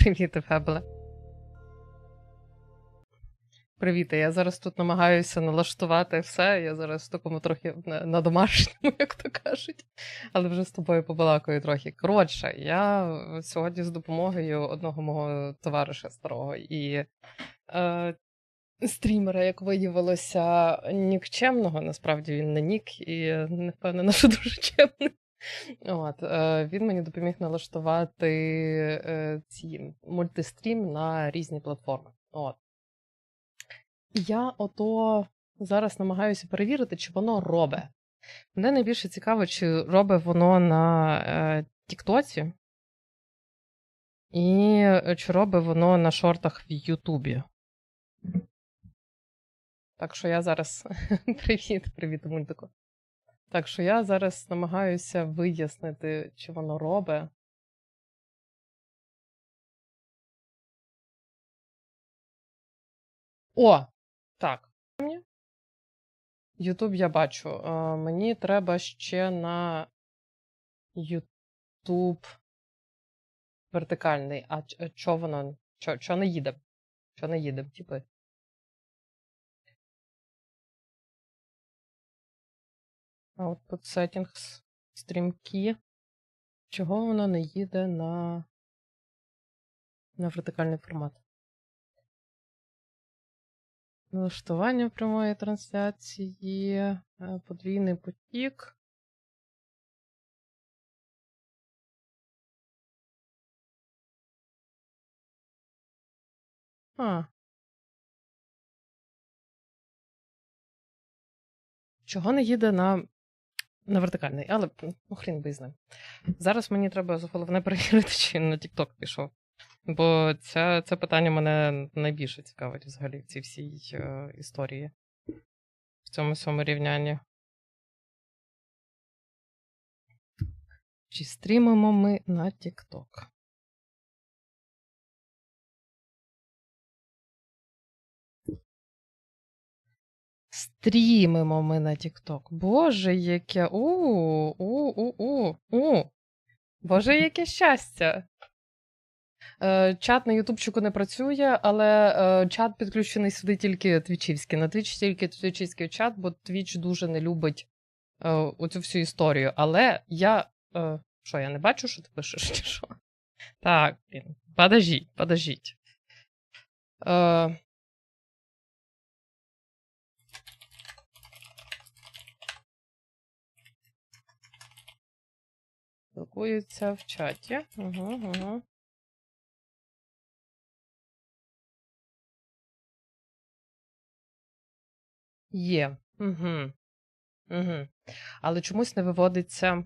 Привіт, Фебеле. Привіт, я зараз тут намагаюся налаштувати все. Я зараз в такому трохи на, на домашньому, як то кажуть, але вже з тобою побалакаю трохи. Коротше, я сьогодні з допомогою одного мого товариша старого і е, стрімера, як виявилося, нікчемного. Насправді він не нік, і не впевнена, що дуже чемний. От, е, він мені допоміг налаштувати е, ці мультистрім на різні платформи. От. Я ото зараз намагаюся перевірити, чи воно робить. Мене найбільше цікаво, чи робить воно на е, Тіктоці, і чи робить воно на шортах в Ютубі. Так що я зараз. Привіт, привіт, мультику. Так що я зараз намагаюся вияснити, чи воно робить. О! Так. Ютуб я бачу. Е, Мені треба ще на Ютуб вертикальний. А е, чо воно? Чо, чо не їде? Чо не їде, типи? Output settings, стрімкі. Чого воно не їде на, на вертикальний формат? Налаштування прямої трансляції, е, подвійний потік. А. Чого не їде на, на вертикальний, але ну, хрін би з ним. Зараз мені треба головне перевірити, чи на TikTok пішов. Бо це, це питання мене найбільше цікавить взагалі в цій всій е, історії, в цьому всьому рівнянні. Чи стрімимо ми на TikTok? Стрімимо ми на TikTok. Боже, яке. У, у, у, у, у. Боже, яке щастя. Е, Чат на Ютубчику не працює, але е, чат підключений сюди тільки твічівський. На Твіч тільки твічівський чат, бо Твіч дуже не любить е, оцю всю історію. Але я. Що, я не бачу, що ти пишеш, чи що? Так, подождіть. Е, Спілкуються в чаті. Угу, угу. Є. Угу. Угу. Але чомусь не виводиться.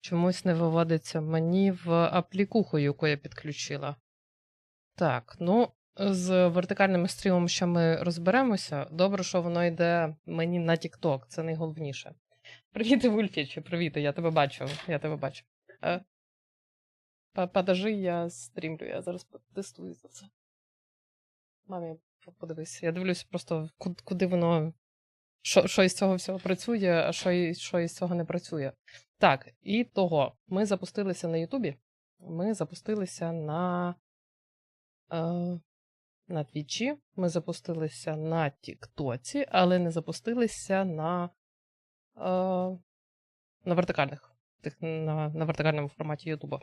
Чомусь не виводиться мені в аплікуху, яку я підключила. Так, ну, з вертикальним стрімом ще ми розберемося. Добре, що воно йде мені на TikTok, це найголовніше. Привіт, Вульфіч, привіт, я тебе бачу. Я тебе бачу. Е, Подожди, я стрімлю, я зараз потестую за це. Мамі, подивись, я дивлюсь просто, куди воно. Що, що із цього всього працює, а що, що із цього не працює. Так, і того. Ми запустилися на Ютубі. Ми запустилися на. Е, на Твічі, ми запустилися на Тіктоці, але не запустилися на, на вертикальних, тих, на, на вертикальному форматі Ютуба.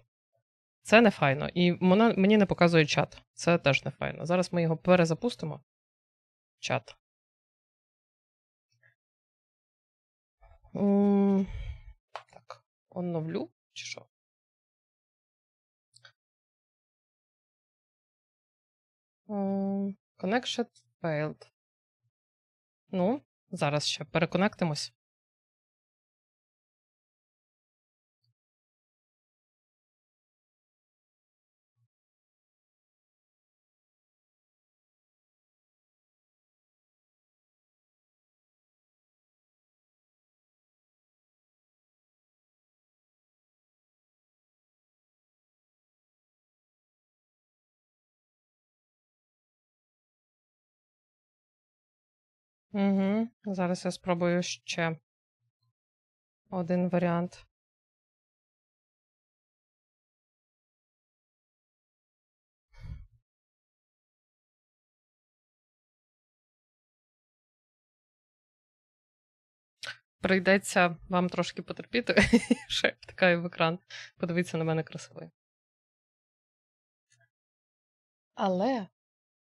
Це не файно. І вона, мені не показує чат. Це теж не файно. Зараз ми його перезапустимо. Чат. Так, оновлю, чи що? М, Connection failed. Ну, зараз ще переконектимось. Угу. Зараз я спробую ще один варіант. Прийдеться вам трошки потерпіти, ще втикаю в екран. Подивіться на мене красивий. Але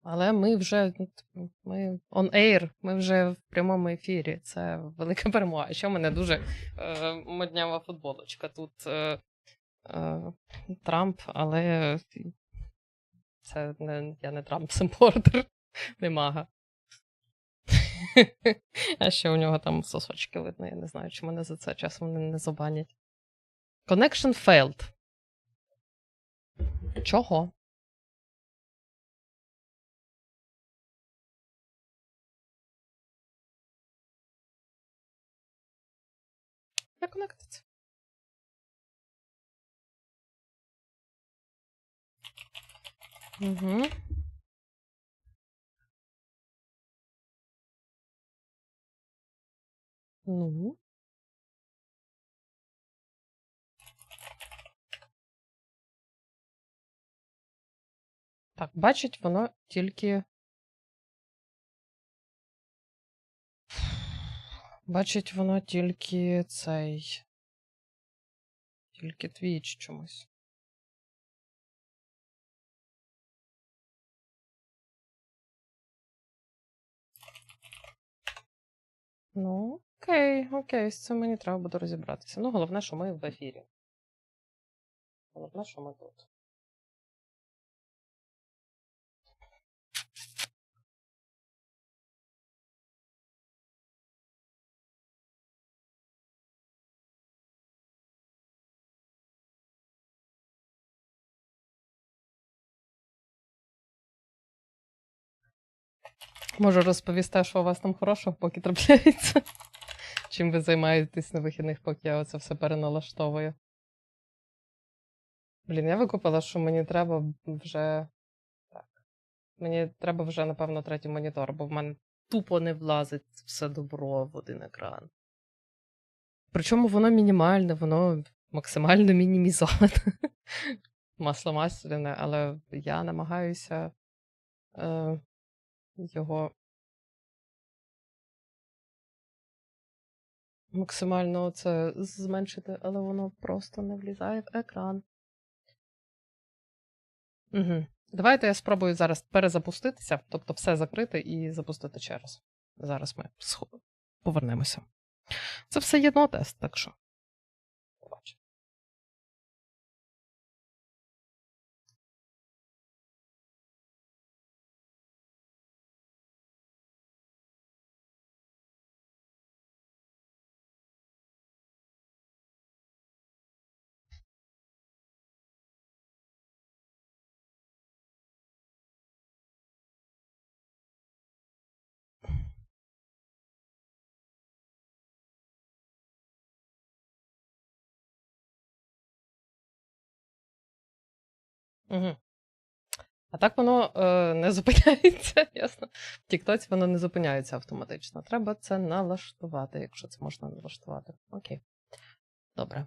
але ми вже ну, ми on air, ми вже в прямому ефірі. Це велика перемога. Ще в мене дуже е, моднява футболочка. Тут е, е, Трамп, але це не, я не Трамп симпортер, не мага. А ще у нього там сосочки видно, я не знаю, чи мене за це часом не, не забанять. Connection failed. Чого? Не конектиться. Угу. Ну. Так, бачить воно тільки. Бачить воно тільки цей. Тільки твіч чомусь. Ну, окей, окей, з цим мені треба буде розібратися. Ну, головне, що ми в ефірі. Головне, що ми тут. Можу розповісти, що у вас там хорошого, поки трапляється. Чим ви займаєтесь на вихідних, поки я оце все переналаштовую. Блін, я викупила, що мені треба вже. Так. Мені треба вже, напевно, третій монітор, бо в мене тупо не влазить все добро в один екран. Причому воно мінімальне, воно максимально мінімізоване. Масло масляне, але я намагаюся е, його максимально це зменшити, але воно просто не влізає в екран. Угу. Давайте я спробую зараз перезапуститися, тобто все закрити і запустити ще раз. Зараз ми повернемося. Це все єдно тест, так що. Побачимо. Угу. А так воно е, не зупиняється, ясно. В Тіктоці воно не зупиняється автоматично. Треба це налаштувати, якщо це можна налаштувати. Окей. Добре.